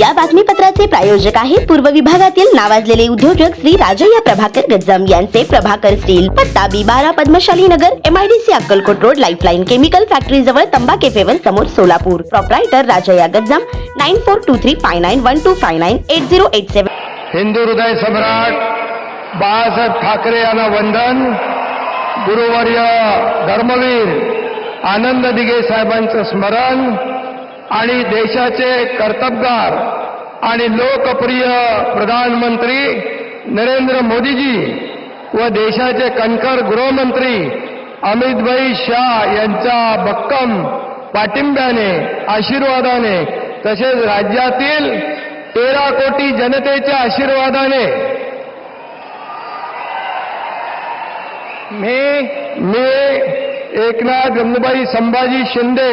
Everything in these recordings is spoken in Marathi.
या बातमीपत्राचे प्रायोजक आहे पूर्व विभागातील नावाजलेले उद्योजक श्री राजय्या प्रभाकर गज्जम यांचे प्रभाकर स्टील पत्ता बी बारा Padmashali Nagar MIDC Akkalkot road lifeline chemical factory जवळ तंबा केफेवर समोर Solapur. Proprietor Rajayya Gajjam nine four two three five nine one two five nine eight zero eight seven Hindu हृदय सम्राट बाळासाहेब ठाकरे यांना वंदन. गुरुवर्य धर्मवीर आनंद दिघे साहेबांचं स्मरण. आणि देशाचे कर्तबगार आणि लोकप्रिय प्रधानमंत्री नरेंद्र मोदीजी व देशाचे कणखर गृहमंत्री अमितभाई शाह यांच्या भक्कम पाठिंब्याने आशीर्वादाने तसेच राज्यातील तेरा कोटी जनतेच्या आशीर्वादाने मी मी एकनाथ गंगूबाई संभाजी शिंदे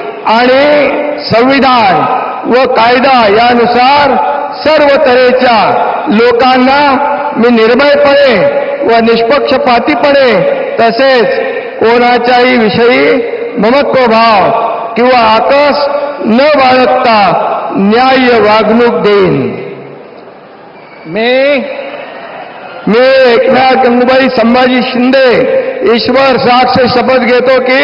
आणि संविधान व कायदा यानुसार सर्व तऱ्हेच्या लोकांना मी निर्भयपणे व निष्पक्षपातीपणे तसेच कोणाच्याही विषयी ममत्वभाव किंवा आकस न बाळगता न्याय्य वागणूक देईन. मी मी एकनाथ गंगूबाई संभाजी शिंदे ईश्वर साक्ष शपथ घेतो की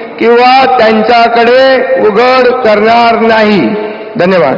किंवा त्यांच्याकडे उघड करणार नाही. धन्यवाद.